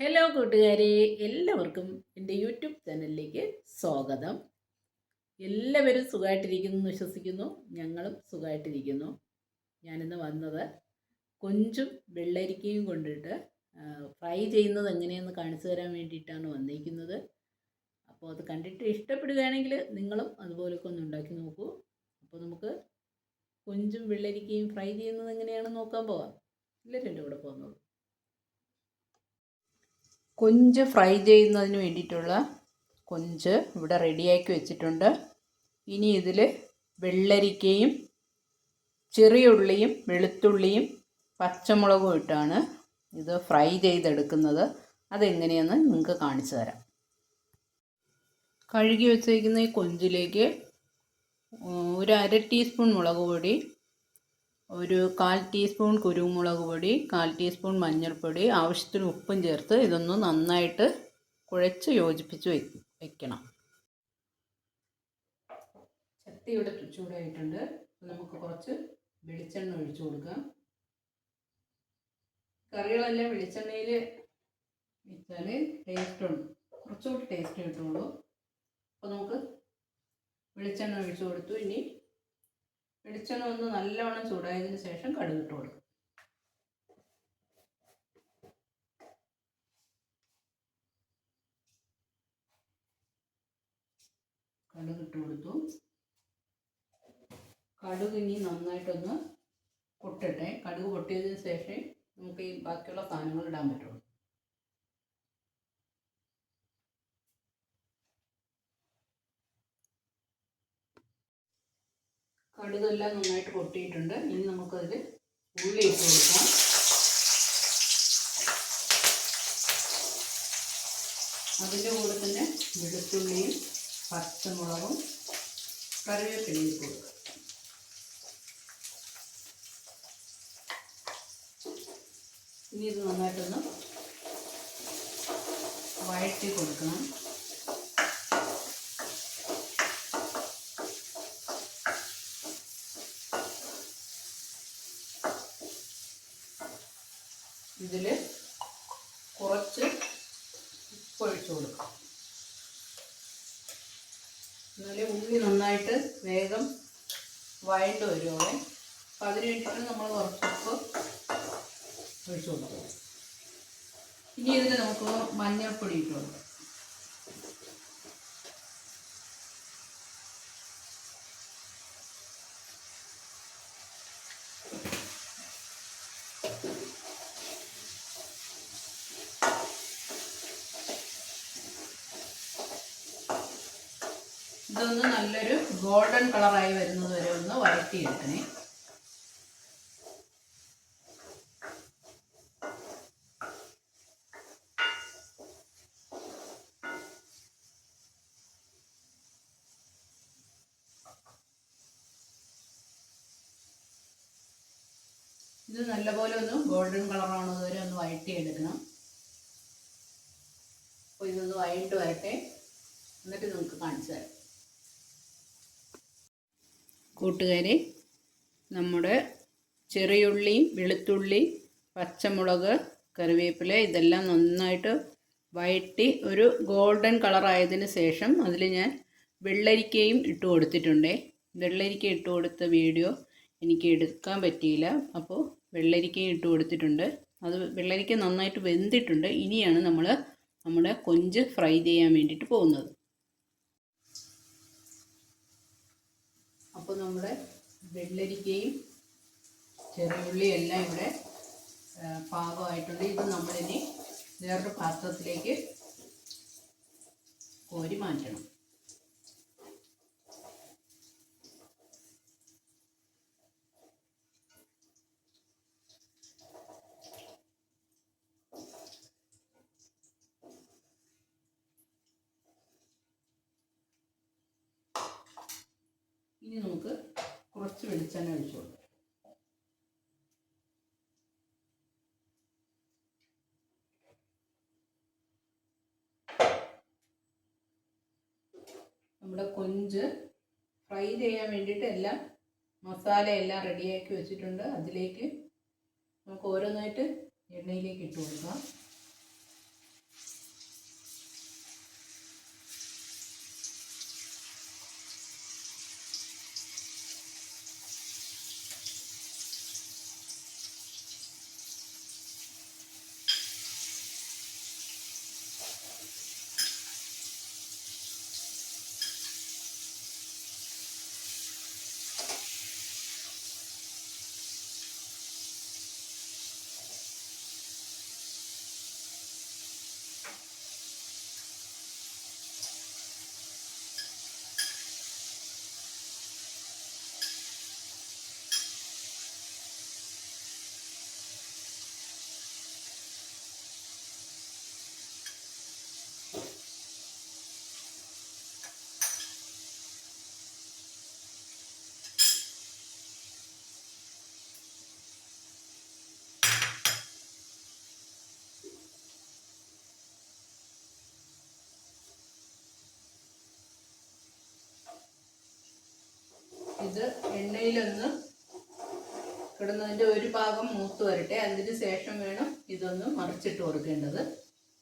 Hello കൂട്ടുകാരെ. എല്ലാവർക്കും എന്റെ യൂട്യൂബ് ചാനലിലേക്ക് സ്വാഗതം. എല്ലാവരും സുഖമായിട്ടിരിക്കുന്നു എന്ന് വിശ്വസിക്കുന്നു. ഞങ്ങളും സുഖമായിട്ടിരിക്കുന്നു ഞാനിന്ന് വന്നത് കൊഞ്ചും വെള്ളരിക്കയും കൊണ്ടിട്ട് ഫ്രൈ ചെയ്യുന്നത് എങ്ങനെയെന്ന് കാണിച്ചു തരാൻ വേണ്ടിയിട്ടാണ് വന്നിരിക്കുന്നത് അപ്പോൾ അത് കണ്ടിട്ട് ഇഷ്ടപ്പെടുകയാണെങ്കിൽ നിങ്ങളും അതുപോലൊക്കെ ഒന്ന് ഉണ്ടാക്കി നോക്കൂ. അപ്പോൾ നമുക്ക് കൊഞ്ചും വെള്ളരിക്കയും ഫ്രൈ ചെയ്യുന്നത് എങ്ങനെയാണെന്ന് നോക്കാൻ പോവാം. എല്ലാവരും എന്റെ കൂടെ പോകുന്നത് കൊഞ്ച് ഫ്രൈ ചെയ്യുന്നതിന് വേണ്ടിയിട്ടുള്ള കൊഞ്ച് ഇവിടെ റെഡിയാക്കി വെച്ചിട്ടുണ്ട്. ഇനി ഇതിൽ വെള്ളരിക്കയും ചെറിയ ഉള്ളിയും വെളുത്തുള്ളിയും പച്ചമുളകും ഇട്ടാണ് ഇത് ഫ്രൈ ചെയ്തെടുക്കുന്നത്. അതെങ്ങനെയെന്ന് നിങ്ങൾക്ക് കാണിച്ചു തരാം. കഴുകി വെച്ചേക്കുന്ന ഈ കൊഞ്ചിലേക്ക് ഒരു അര ടീസ്പൂൺ മുളക് പൊടി ഒരു കാൽ ടീസ്പൂൺ കുരുമുളക് പൊടി കാൽ ടീസ്പൂൺ മഞ്ഞൾപ്പൊടി ആവശ്യത്തിന് ഉപ്പും ചേർത്ത് ഇതൊന്ന് നന്നായിട്ട് കുഴച്ച് യോജിപ്പിച്ച് വെക്കണം. ചട്ടി ഇവിടെ ചൂടായിട്ടുണ്ട്. നമുക്ക് കുറച്ച് വെളിച്ചെണ്ണ ഒഴിച്ചു കൊടുക്കാം. കറികളെല്ലാം വെളിച്ചെണ്ണയിൽ വെച്ചാൽ ടേസ്റ്റ് ഉണ്ട് കുറച്ചുകൂടി ടേസ്റ്റ് കിട്ടുള്ളൂ. അപ്പോൾ നമുക്ക് വെളിച്ചെണ്ണ ഒഴിച്ചു കൊടുത്തു. ഇനി വെളിച്ചെണ്ണ ഒന്ന് നല്ലവണ്ണം ചൂടായതിന് ശേഷം കടുക് ഇട്ട് കൊടുക്കും. കടുക് ഇട്ട് കൊടുത്തു. കടുക് ഇനി നന്നായിട്ടൊന്ന് പൊട്ടട്ടെ. കടുക് പൊട്ടിയതിന് ശേഷം നമുക്ക് ഈ ബാക്കിയുള്ള സാധനങ്ങൾ ഇടാൻ പറ്റുള്ളൂ. കടുകെല്ലാം നന്നായിട്ട് പൊട്ടിയിട്ടുണ്ട് ഇനി നമുക്കതിൽ ഉള്ളി ഇട്ട് കൊടുക്കാം. അതിന്റെ കൂടെ തന്നെ വെളുത്തുള്ളിയും പച്ചമുളകും കറിവേപ്പിലയും ഇട്ട് കൊടുക്കുക ഇനി ഇത് നന്നായിട്ടൊന്ന് വഴറ്റി കൊടുക്കണം. ഇതിൽ കുറച്ച് ഉപ്പൊഴിച്ച് കൊടുക്കാം. എന്നാലേ ഉള്ളി നന്നായിട്ട് വേഗം വഴണ്ട് വരുവാണ് അപ്പം അതിന് വേണ്ടിയിട്ട് നമ്മൾ കുറച്ച് ഉപ്പ് ഒഴിച്ചു കൊടുക്കും ഇനി ഇതിൽ നമുക്ക് മഞ്ഞൾപ്പൊടി ഇട്ട് കൊടുക്കാം ഇതൊന്ന് നല്ലൊരു ഗോൾഡൻ കളറായി വരുന്നത് വരെ ഒന്ന് വഴറ്റിയെടുക്കണേ ഇത് നല്ലപോലെ ഒന്ന് ഗോൾഡൻ കളറാവുന്നത് വരെ ഒന്ന് വഴറ്റിയെടുക്കണം. അപ്പോൾ ഇതൊന്ന് വഴയിട്ട് വരട്ടെ. എന്നിട്ട് നമുക്ക് കാണിച്ചു തരാം. കൂട്ടുകാരെ നമ്മുടെ ചെറിയുള്ളിയും വെളുത്തുള്ളി പച്ചമുളക് കറിവേപ്പില ഇതെല്ലാം നന്നായിട്ട് വഴറ്റി ഒരു ഗോൾഡൻ കളറായതിന് ശേഷം അതിൽ ഞാൻ വെള്ളരിക്കയും ഇട്ട് കൊടുത്തിട്ടുണ്ട്. വെള്ളരിക്ക ഇട്ട് കൊടുത്ത വീഡിയോ എനിക്ക് എടുക്കാൻ പറ്റിയില്ല. അപ്പോൾ വെള്ളരിക്കയും ഇട്ട് കൊടുത്തിട്ടുണ്ട്. അത് വെള്ളരിക്ക നന്നായിട്ട് വെന്തിട്ടുണ്ട്. ഇനിയാണ് നമ്മൾ നമ്മുടെ കൊഞ്ച് ഫ്രൈ ചെയ്യാൻ വേണ്ടിയിട്ട് പോകുന്നത്. അപ്പോൾ നമ്മുടെ വെള്ളരിക്കയും ചെറിയുള്ളിയും എല്ലാം ഇവിടെ പാകമായിട്ടുണ്ട്. ഇത് നമ്മളിനി വേറൊരു പാത്രത്തിലേക്ക് കോരി മാറ്റണം. ഇനി നമുക്ക് കുറച്ച് വെളിച്ചെണ്ണ ഒഴിച്ചു കൊടുക്കാം. നമ്മുടെ കൊഞ്ച് ഫ്രൈ ചെയ്യാൻ വേണ്ടിയിട്ട് എല്ലാം മസാല എല്ലാം റെഡിയാക്കി വെച്ചിട്ടുണ്ട്. അതിലേക്ക് നമുക്ക് ഓരോന്നായിട്ട് എണ്ണയിലേക്ക് ഇട്ട് കൊടുക്കാം. എണ്ണയിലൊന്ന് കിടന്നതിന്റെ ഒരു ഭാഗം മൂത്ത് വരട്ടെ. അതിന് ശേഷം വേണം ഇതൊന്ന് മറിച്ചിട്ട് കൊടുക്കേണ്ടത്.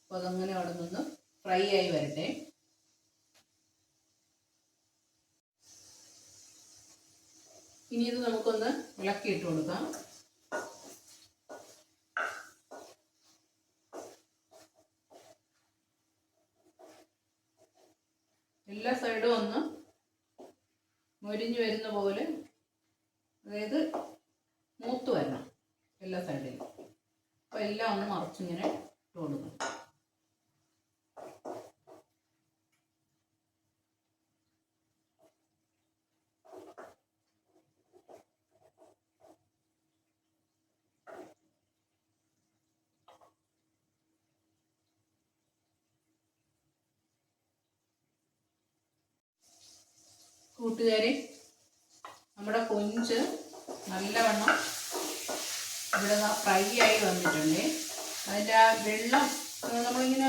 അപ്പോൾ അതങ്ങനെ അവിടെ നിന്ന് ഫ്രൈ ആയി വരട്ടെ. ഇനി ഇത് നമുക്കൊന്ന് ഇളക്കിയിട്ട് കൊടുക്കാം. എല്ലാ സൈഡും ഒന്ന് മൊരിഞ്ഞു വരുന്ന പോലെ അതായത് മൂത്ത് വരണം എല്ലാ സൈഡിലും അപ്പോൾ എല്ലാം ഒന്ന് മറിച്ചിങ്ങനെ ഇട്ട് കൊടുക്കണം കൂട്ടുകാരെ നമ്മുടെ കൊഞ്ച് നല്ലവണ്ണം ഇവിടെ ഫ്രൈ ആയി വന്നിട്ടുണ്ട്. അതിന്റെ ആ വെള്ളം നമ്മളിങ്ങനെ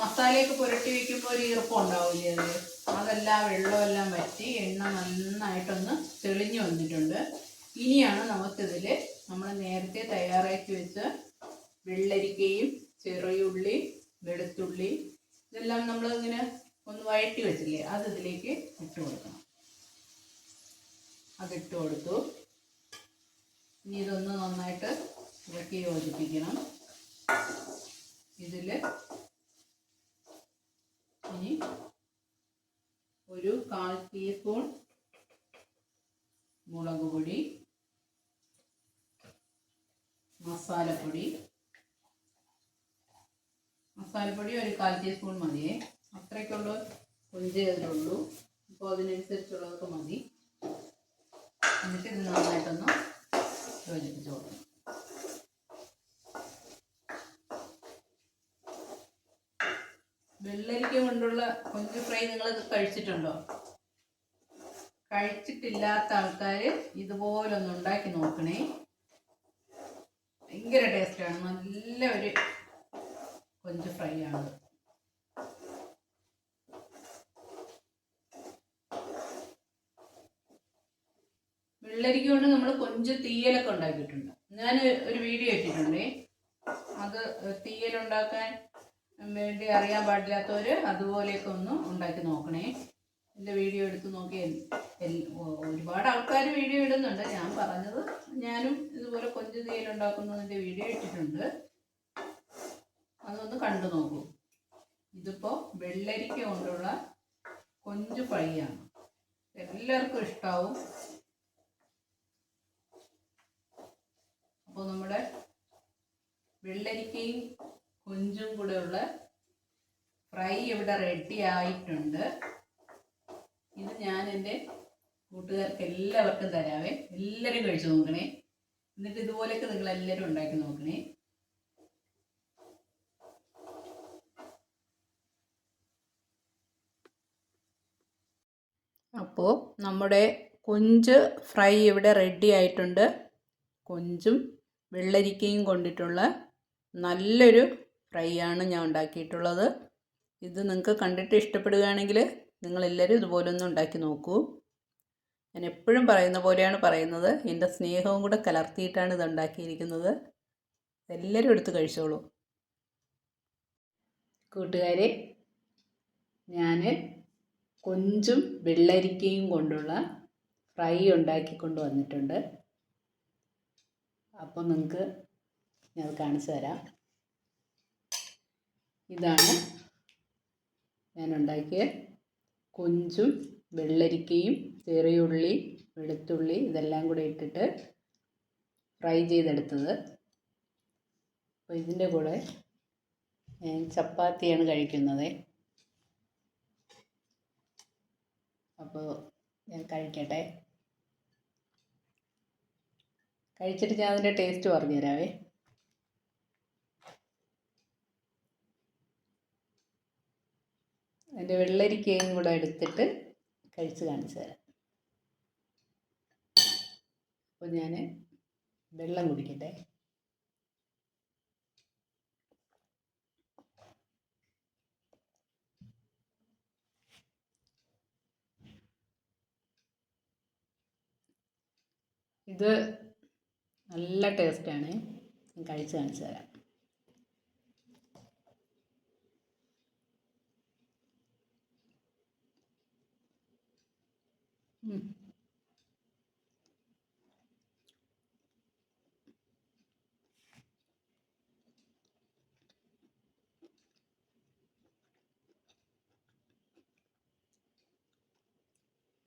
മസാലയൊക്കെ പുരട്ടി വയ്ക്കുമ്പോൾ ഒരു ഈർപ്പം ഉണ്ടാവില്ലേ അത്? അതെല്ലാം വെള്ളമെല്ലാം വറ്റി എണ്ണ നന്നായിട്ടൊന്ന് തെളിഞ്ഞു വന്നിട്ടുണ്ട്. ഇനിയാണ് നമുക്കിതിൽ നമ്മൾ നേരത്തെ തയ്യാറാക്കി വെച്ച വെള്ളരിക്കയും ചെറിയുള്ളി വെളുത്തുള്ളി ഇതെല്ലാം നമ്മളിങ്ങനെ ഒന്ന് വഴറ്റി വെച്ചില്ലേ അത് ഇതിലേക്ക് ഇട്ട് കൊടുക്കണം. അതിട്ട് കൊടുത്തു. ഇനി ഇതൊന്ന് നന്നായിട്ട് ഇളക്കി യോജിപ്പിക്കണം. ഇതിൽ ഇനി ഒരു കാൽ ടീസ്പൂൺ മുളക് പൊടി മസാലപ്പൊടി. മസാലപ്പൊടി ഒരു കാൽ ടീസ്പൂൺ മതിയേ. അത്രയ്ക്കുള്ള കൊഞ്ച് ഇതിലുള്ളൂ അപ്പോൾ അതിനനുസരിച്ചുള്ളതൊക്കെ മതി. എന്നിട്ട് ഇത് നന്നായിട്ടൊന്ന് യോജിപ്പിച്ച് കൊടുക്കണം. വെള്ളരിക്ക കൊണ്ടുള്ള കൊഞ്ച് ഫ്രൈ നിങ്ങൾ കഴിച്ചിട്ടുണ്ടോ? കഴിച്ചിട്ടില്ലാത്ത ആൾക്കാർ ഇതുപോലൊന്ന് ഉണ്ടാക്കി നോക്കണേ. ഭയങ്കര ടേസ്റ്റാണ്. നല്ല ഒരു കൊഞ്ച് ഫ്രൈ ആണ്. വെള്ളരിക്ക കൊണ്ട് നമ്മൾ കൊഞ്ച് തീയലൊക്കെ ഉണ്ടാക്കിയിട്ടുണ്ട്. ഞാൻ ഒരു വീഡിയോ ഇട്ടിട്ടുണ്ടേ. അത് തീയലുണ്ടാക്കാൻ വേണ്ടി അറിയാൻ പാടില്ലാത്തവർ അതുപോലെയൊക്കെ ഒന്ന് ഉണ്ടാക്കി നോക്കണേ. എന്റെ വീഡിയോ എടുത്ത് നോക്കി. ഒരുപാട് ആൾക്കാർ വീഡിയോ ഇടുന്നുണ്ട്. ഞാൻ പറഞ്ഞത് ഞാനും ഇതുപോലെ കൊഞ്ച് തീയലുണ്ടാക്കുന്നതിന്റെ വീഡിയോ ഇട്ടിട്ടുണ്ട്. അതൊന്ന് കണ്ടു നോക്കൂ. ഇതിപ്പോൾ വെള്ളരിക്ക കൊണ്ടുള്ള കൊഞ്ച് പഴിയാണ് എല്ലാവർക്കും ഇഷ്ടാവും. അപ്പോൾ നമ്മുടെ വെള്ളരിക്കയും കൊഞ്ചും കൂടെ ഉള്ള ഫ്രൈ ഇവിടെ റെഡി ആയിട്ടുണ്ട്. ഇത് ഞാൻ എന്റെ കൂട്ടുകാർക്ക് എല്ലാവർക്കും തരാവേ. എല്ലാവരും കഴിച്ചു നോക്കണേ. എന്നിട്ട് ഇതുപോലെയൊക്കെ നിങ്ങൾ എല്ലാവരും ഉണ്ടാക്കി നോക്കണേ. അപ്പോൾ നമ്മുടെ കൊഞ്ച് ഫ്രൈ ഇവിടെ റെഡി ആയിട്ടുണ്ട്. കൊഞ്ചും വെള്ളരിക്കയും കൊണ്ടിട്ടുള്ള നല്ലൊരു ഫ്രൈ ആണ് ഞാൻ ഉണ്ടാക്കിയിട്ടുള്ളത്. ഇത് നിങ്ങൾക്ക് കണ്ടിട്ട് ഇഷ്ടപ്പെടുകയാണെങ്കിൽ നിങ്ങളെല്ലാവരും ഇതുപോലൊന്ന് ഉണ്ടാക്കി നോക്കൂ. ഞാൻ എപ്പോഴും പറയുന്ന പോലെയാണ് പറയുന്നത്. എന്റെ സ്നേഹവും കൂടെ കലർത്തിയിട്ടാണ് ഇത് ഉണ്ടാക്കിയിരിക്കുന്നത്. എല്ലാവരും എടുത്ത് കഴിച്ചോളൂ. കൂട്ടുകാരെ ഞാൻ കൊഞ്ചും വെള്ളരിക്കയും കൊണ്ടുള്ള ഫ്രൈ ഉണ്ടാക്കിക്കൊണ്ട് വന്നിട്ടുണ്ട് അപ്പോൾ നിങ്ങൾക്ക് ഞാൻ കാണിച്ചു തരാം. ഇതാണ് ഞാൻ ഉണ്ടാക്കിയ കൊഞ്ചും വെള്ളരിക്കയും ചെറിയുള്ളി വെളുത്തുള്ളി ഇതെല്ലാം കൂടെ ഇട്ടിട്ട് ഫ്രൈ ചെയ്തെടുത്തത്. അപ്പോൾ ഇതിന്റെ കൂടെ ചപ്പാത്തിയാണ് കഴിക്കുന്നത്. അപ്പോൾ ഞാൻ കഴിക്കട്ടെ. കഴിച്ചിട്ട് ഞാൻ അതിന്റെ ടേസ്റ്റ് പറഞ്ഞു തരാവേ. അതിന്റെ വെള്ളരിക്കയും കൂടെ എടുത്തിട്ട് കഴിച്ച് കാണിച്ചു തരാം. അപ്പോൾ ഞാൻ വെള്ളം കുടിക്കട്ടെ. ഇത് നല്ല ടേസ്റ്റാണ്. ഞാൻ കഴിച്ച് കാണിച്ചു തരാം.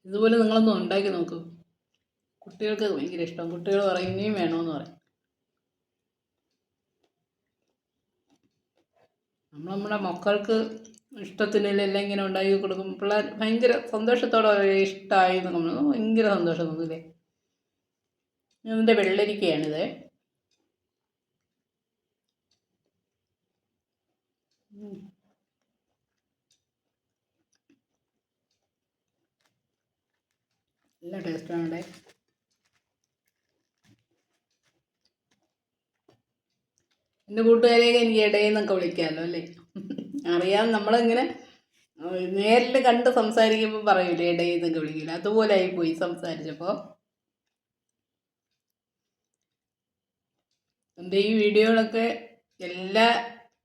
ഇതുപോലെ നിങ്ങളൊന്ന് ഉണ്ടാക്കി നോക്കൂ. കുട്ടികൾക്ക് ഭയങ്കര ഇഷ്ടം. കുട്ടികൾ പറയും ഇനിയും വേണമെന്ന് പറയും. നമ്മൾ നമ്മുടെ മക്കൾക്ക് ഇഷ്ടത്തിനെല്ലാം ഇങ്ങനെ ഉണ്ടാക്കി കൊടുക്കും. പിള്ളേർ ഭയങ്കര സന്തോഷത്തോടെ ഇഷ്ടമായി നമ്മൾ ഭയങ്കര സന്തോഷം തോന്നില്ലേ ഇതിന്റെ വെള്ളരിക്കയാണിത്. നല്ല ടേസ്റ്റാണ് എന്റെ കൂട്ടുകാരെയൊക്കെ എനിക്ക് ഇടയിൽ നിന്നൊക്കെ വിളിക്കാമല്ലോ അല്ലേ? അറിയാം നമ്മളിങ്ങനെ നേരിൽ കണ്ട് സംസാരിക്കുമ്പോൾ പറയൂലേ ഇടയിൽ നിന്നൊക്കെ വിളിക്കില്ല അതുപോലെ പോയി സംസാരിച്ചപ്പോൾ എന്റെ ഈ വീഡിയോകളൊക്കെ എല്ലാ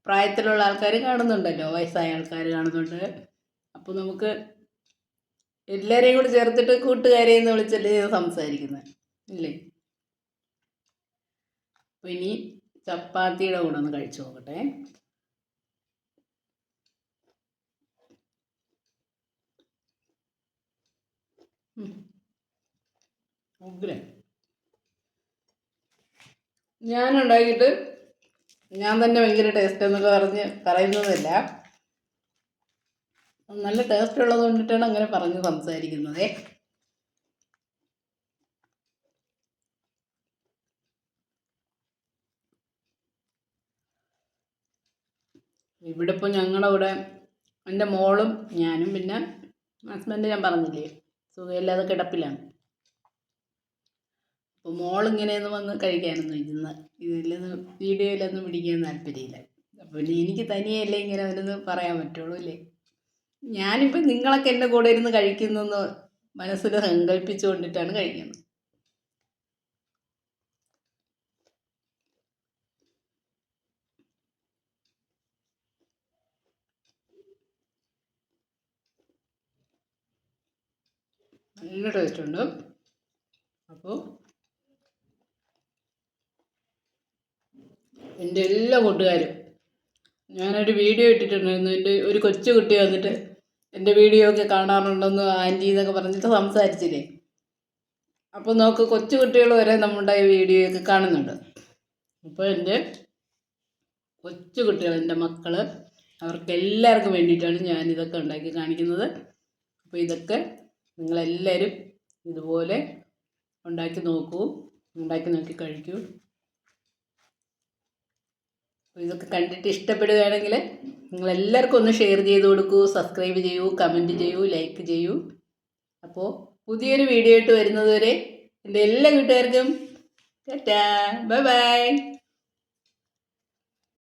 പ്രായത്തിലുള്ള ആൾക്കാരും കാണുന്നുണ്ടല്ലോ വയസ്സായ ആൾക്കാർ കാണുന്നുണ്ട്. അപ്പോൾ നമുക്ക് എല്ലാവരെയും കൂടി ചേർത്തിട്ട് കൂട്ടുകാരെ എന്ന് വിളിച്ചല്ലേ സംസാരിക്കുന്നത് ഇല്ലേ? അപ്പോൾ ഇനി ചപ്പാത്തിയുടെ കൂടെ ഒന്ന് കഴിച്ചു നോക്കട്ടെ. ഉഗ്ര ഉഗ്രൻ. ഞാൻ ഉണ്ടാക്കിയിട്ട് ഞാൻ തന്നെ ഭയങ്കര ടേസ്റ്റ് എന്നൊക്കെ പറഞ്ഞ് പറയുന്നതല്ല. നല്ല ടേസ്റ്റ് ഉള്ളത് കൊണ്ടിട്ടാണ് അങ്ങനെ പറഞ്ഞ് സംസാരിക്കുന്നത്. ഇവിടെ ഇപ്പോൾ ഞങ്ങളുടെ ഇവിടെ എന്റെ മോളും ഞാനും പിന്നെ ഹസ്ബൻഡ് ഞാൻ പറഞ്ഞില്ലേ? സുഖമില്ലാതെ കിടപ്പിലാണ്. അപ്പോൾ മോളിങ്ങനെയൊന്ന് വന്ന് കഴിക്കാനൊന്നും ഇരുന്ന് ഇതിലൊന്നും വീഡിയോയിലൊന്നും പിടിക്കാൻ താല്പര്യമില്ല. അപ്പോൾ പിന്നെ എനിക്ക് തനിയല്ലേ ഇങ്ങനെ അവരൊന്ന് പറയാൻ പറ്റുള്ളൂ അല്ലേ? ഞാനിപ്പോൾ നിങ്ങളൊക്കെ എന്റെ കൂടെ ഇരുന്ന് കഴിക്കുന്നു മനസ്സിൽ സങ്കല്പിച്ചു കൊണ്ടിട്ടാണ് കഴിക്കുന്നത്. നല്ല ടേസ്റ്റ് ഉണ്ട് അപ്പോൾ എന്റെ എല്ലാ കൂട്ടുകാരും ഞാനൊരു വീഡിയോ ഇട്ടിട്ടുണ്ടായിരുന്നു. എന്റെ ഒരു കൊച്ചു കുട്ടി വന്നിട്ട് എന്റെ വീഡിയോ ഒക്കെ കാണാറുണ്ടെന്ന് ആന്റി എന്നൊക്കെ പറഞ്ഞിട്ട് സംസാരിച്ചില്ലേ? അപ്പോൾ നോക്ക് കൊച്ചു കുട്ടികൾ വരെ നമ്മുടെ ഈ വീഡിയോ ഒക്കെ കാണുന്നുണ്ട്. അപ്പോൾ എന്റെ കൊച്ചു കുട്ടികൾ എന്റെ മക്കൾ അവർക്ക് എല്ലാവർക്കും വേണ്ടിയിട്ടാണ് ഞാനിതൊക്കെ ഉണ്ടാക്കി കാണിക്കുന്നത്. അപ്പോൾ ഇതൊക്കെ നിങ്ങളെല്ലാവരും ഇതുപോലെ ഉണ്ടാക്കി നോക്കൂ. ഉണ്ടാക്കി നോക്കി കഴിക്കൂ. ഇതൊക്കെ കണ്ടിട്ട് ഇഷ്ടപ്പെടുകയാണെങ്കിൽ നിങ്ങളെല്ലാവർക്കും ഒന്ന് ഷെയർ ചെയ്ത് കൊടുക്കൂ സബ്സ്ക്രൈബ് ചെയ്യൂ കമന്റ് ചെയ്യൂ ലൈക്ക് ചെയ്യൂ. അപ്പോൾ പുതിയൊരു വീഡിയോ ആയിട്ട് വരുന്നതുവരെ എന്റെ എല്ലാ കൂട്ടുകാർക്കും ബൈ ബൈ.